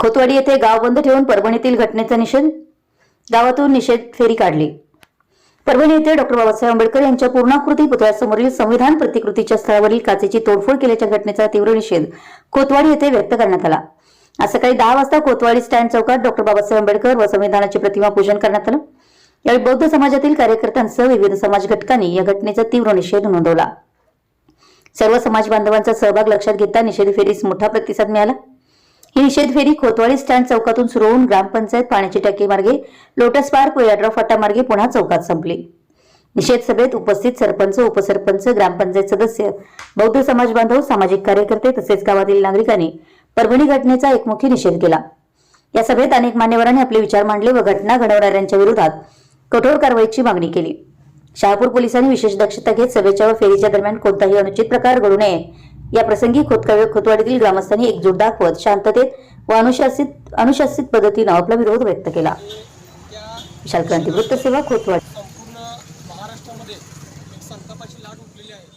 खोतवाडी येथे गाव बंद ठेवून परभणीतील घटनेचा निषेध? गावातून निषेध फेरी काढली. परभणी येथे डॉक्टर बाबासाहेब आंबेडकर यांच्या पूर्णाकृती पुतळ्यासमोरील संविधान प्रतिकृतीच्या स्थळावरील काचेची तोडफोड केल्याच्या घटनेचा तीव्र निषेध कोतवाडी येथे व्यक्त करण्यात आला. आज सकाळी दहा वाजता कोतवाडी स्टँड चौकात डॉक्टर बाबासाहेब आंबेडकर व संविधानाची प्रतिमा पूजन करण्यात आलं. यावेळी बौद्ध समाजातील कार्यकर्त्यांसह विविध समाज घटकांनी या घटनेचा तीव्र निषेध नोंदवला. सर्व समाज बांधवांचा सहभाग लक्षात घेता निषेध फेरीस मोठा प्रतिसाद मिळाला. ही निषेध फेरी खोतवाडी स्टँड चौकातून सुरू होऊन ग्रामपंचायत पाण्याची टाकी मार्गे लोटस पार्क व याड्राव फाटा मार्गे पुन्हा चौकात संपली. निषेध सभेत उपस्थित सरपंच उपसरपंच ग्रामपंचायत सदस्य बौद्ध समाज बांधव सामाजिक कार्यकर्ते तसेच गावातील नागरिकांनी परभणी घटनेचा एकमुखी निषेध केला. या सभेत अनेक मान्यवरांनी आपले विचार मांडले व घटना घडवणाऱ्यांच्या विरोधात कठोर कारवाईची मागणी केली. शहापूर पोलिसांनी विशेष दक्षता घेत सभेच्या व फेरीच्या दरम्यान कोणताही अनुचित प्रकार घडू नये या प्रसंगी खोतकावे खोतवाडीतील ग्रामस्थांनी एकजूट दाखवत शांततेत व अनुशासित अनुशासित पद्धतीनं आपला विरोध व्यक्त केला. विशाल क्रांती वृत्तसेवा खोतवाडी. संपूर्ण महाराष्ट्रामध्ये एक संतापाची लाट उठलेली आहे.